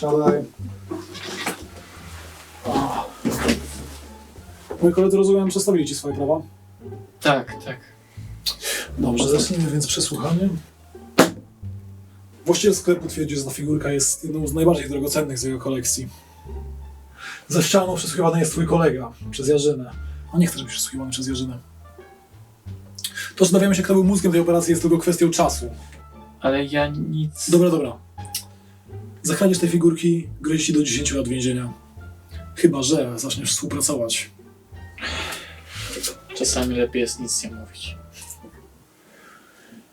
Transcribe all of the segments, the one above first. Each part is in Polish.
Siadaj. O. Moi koledzy rozumiem, przedstawili Ci swoje prawa. Tak, tak. Dobrze, zacznijmy więc przesłuchanie. Właściciel sklepu twierdzi, że ta figurka jest jedną z najbardziej drogocennych z jego kolekcji. Za ścianą przesłuchiwany jest twój kolega przez Jarzynę. A nie chcę, żebyś przesłuchiwany przez Jarzynę. To, że dowiemy się, kto był mózgiem tej operacji, jest tylko kwestią czasu. Ale ja nic. Dobra, dobra. Za kradzież tej figurki grozi ci do 10 lat więzienia. Chyba, że zaczniesz współpracować. Czasami lepiej jest nic nie mówić.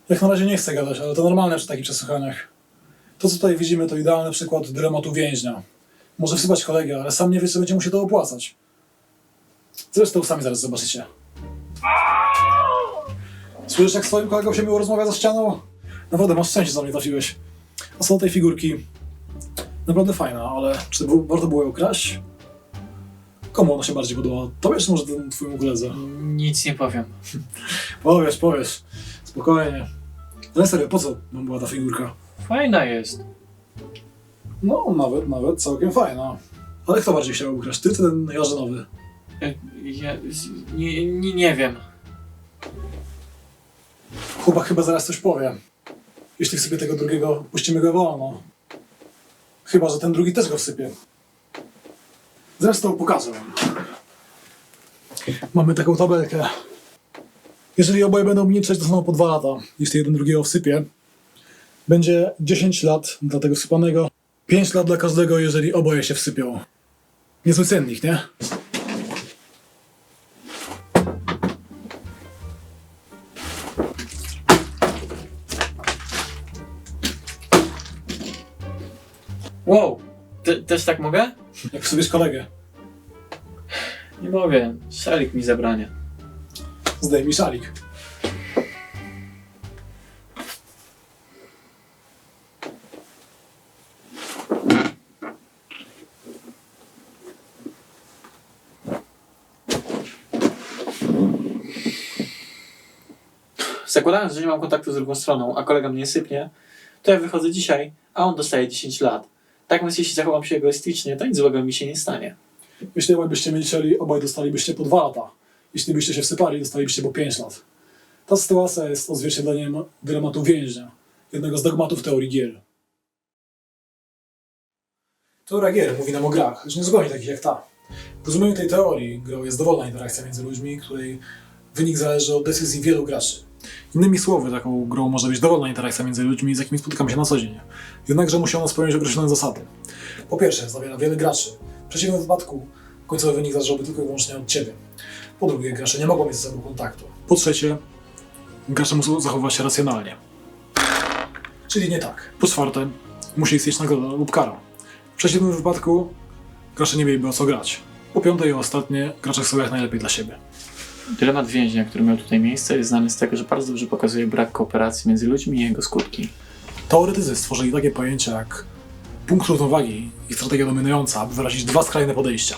Jak na razie nie chcę gadać, ale to normalne przy takich przesłuchaniach. To, co tutaj widzimy, to idealny przykład dylematu więźnia. Może wsypać kolegę, ale sam nie wie, czy będzie mu się to opłacać. Zresztą sami zaraz zobaczycie. Słyszysz, jak z twoim kolegą się miło rozmawia za ścianą? Naprawdę masz szczęście, że mnie trafiłeś. A co do tej figurki? Naprawdę fajna, ale czy warto było ją kraść? Komu ona się bardziej podoba? Tobie czy może ten twojemu koledze? Nic nie powiem. Powiesz, powiesz. Spokojnie. Ale serio, po co nam była ta figurka? Fajna jest. No, nawet, nawet całkiem fajna. Ale kto bardziej chciał ukraść? Ty czy ten jarzynowy? Ja nie, nie, nie wiem. Chłopak chyba zaraz coś powie. Jeśli wsypie tego drugiego, puścimy go wolno. Chyba, że ten drugi też go wsypie. Zresztą pokażę wam. Mamy taką tabelkę. Jeżeli oboje będą milczeć, dostaną po dwa lata. Jeśli jeden drugiego wsypie, będzie 10 lat dla tego wsypanego, 5 lat dla każdego, jeżeli oboje się wsypią. Niezły cennik, nie? Wow! Te, też tak mogę? Jak wsypiesz kolegę, Nie mogę. Szalik mi zabrania. zdejmij szalik. Zakładając, że nie mam kontaktu z drugą stroną, a kolega mnie sypnie, to ja wychodzę dzisiaj, a on dostaje 10 lat. Tak więc jeśli zachowam się egoistycznie, to nic złego mi się nie stanie. Jeśli obaj byście milczeli, obaj dostalibyście po dwa lata. Jeśli byście się wsypali, dostalibyście po pięć lat. Ta sytuacja jest odzwierciedleniem dylematu więźnia, jednego z dogmatów teorii gier. Teoria gier mówi nam o grach, lecz nie zupełnie takich jak ta. W rozumieniu tej teorii grą jest dowolna interakcja między ludźmi, której wynik zależy od decyzji wielu graczy. Innymi słowy, taką grą może być dowolna interakcja między ludźmi, z jakimi spotykamy się na co dzień. Jednakże musi ona spełniać określone zasady. Po pierwsze, zawiera wiele graczy. W przeciwnym wypadku końcowy wynik zależałby tylko i wyłącznie od Ciebie. Po drugie, gracze nie mogą mieć ze sobą kontaktu. Po trzecie, gracze muszą zachowywać się racjonalnie. Czyli nie tak. Po czwarte, musi istnieć nagroda lub kara. W przeciwnym wypadku gracze nie mieliby o co grać. Po piąte i ostatnie, gracze chcą jak najlepiej dla siebie. Dylemat więźnia, który miał tutaj miejsce, jest znany z tego, że bardzo dobrze pokazuje brak kooperacji między ludźmi i jego skutki. Teoretycy stworzyli takie pojęcia jak punkt równowagi i strategia dominująca, aby wyrazić dwa skrajne podejścia.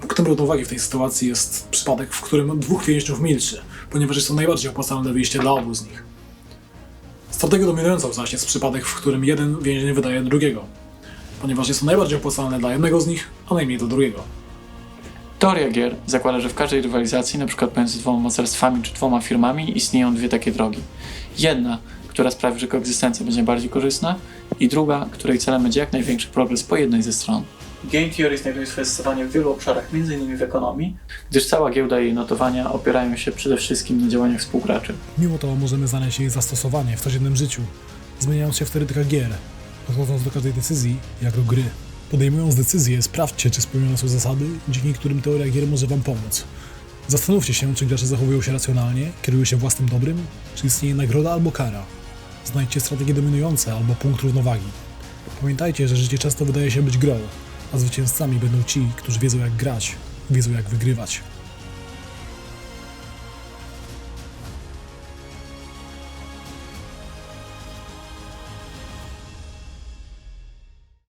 Punktem równowagi w tej sytuacji jest przypadek, w którym dwóch więźniów milczy, ponieważ jest to najbardziej opłacalne wyjście dla obu z nich. Strategią dominującą zaś jest przypadek, w którym jeden więzień wydaje drugiego, ponieważ jest to najbardziej opłacalne dla jednego z nich, a najmniej dla drugiego. Teoria gier zakłada, że w każdej rywalizacji, np. pomiędzy dwoma mocarstwami czy dwoma firmami, istnieją dwie takie drogi. Jedna, która sprawi, że koegzystencja będzie bardziej korzystna i druga, której celem będzie jak największy progres po jednej ze stron. Game Theory znajduje swoje zastosowanie w wielu obszarach, m.in. w ekonomii, gdyż cała giełda i jej notowania opierają się przede wszystkim na działaniach współgraczy. Mimo to możemy znaleźć jej zastosowanie w codziennym życiu, zmieniając się w teoretykach gier, podchodząc do każdej decyzji jak do gry. Podejmując decyzję, sprawdźcie, czy spełnione są zasady, dzięki którym teoria gier może Wam pomóc. Zastanówcie się, czy gracze zachowują się racjonalnie, kierują się własnym dobrem, czy istnieje nagroda albo kara. Znajdźcie strategie dominujące albo punkt równowagi. Pamiętajcie, że życie często wydaje się być grą, a zwycięzcami będą ci, którzy wiedzą jak grać, wiedzą jak wygrywać.